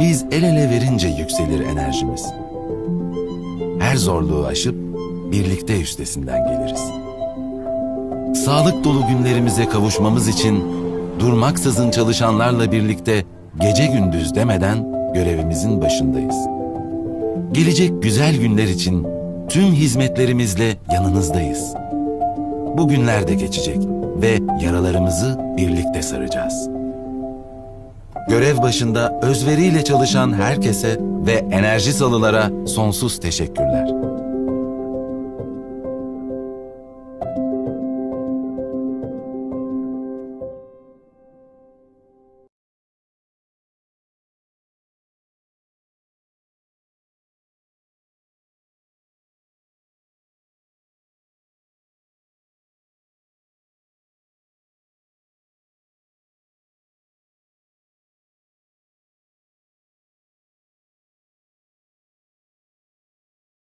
Biz el ele verince yükselir enerjimiz. Her zorluğu aşıp birlikte üstesinden geliriz. Sağlık dolu günlerimize kavuşmamız için durmaksızın çalışanlarla birlikte gece gündüz demeden görevimizin başındayız. Gelecek güzel günler için tüm hizmetlerimizle yanınızdayız. Bu günler de geçecek ve yaralarımızı birlikte saracağız. Görev başında özveriyle çalışan herkese ve enerji salılara sonsuz teşekkürler.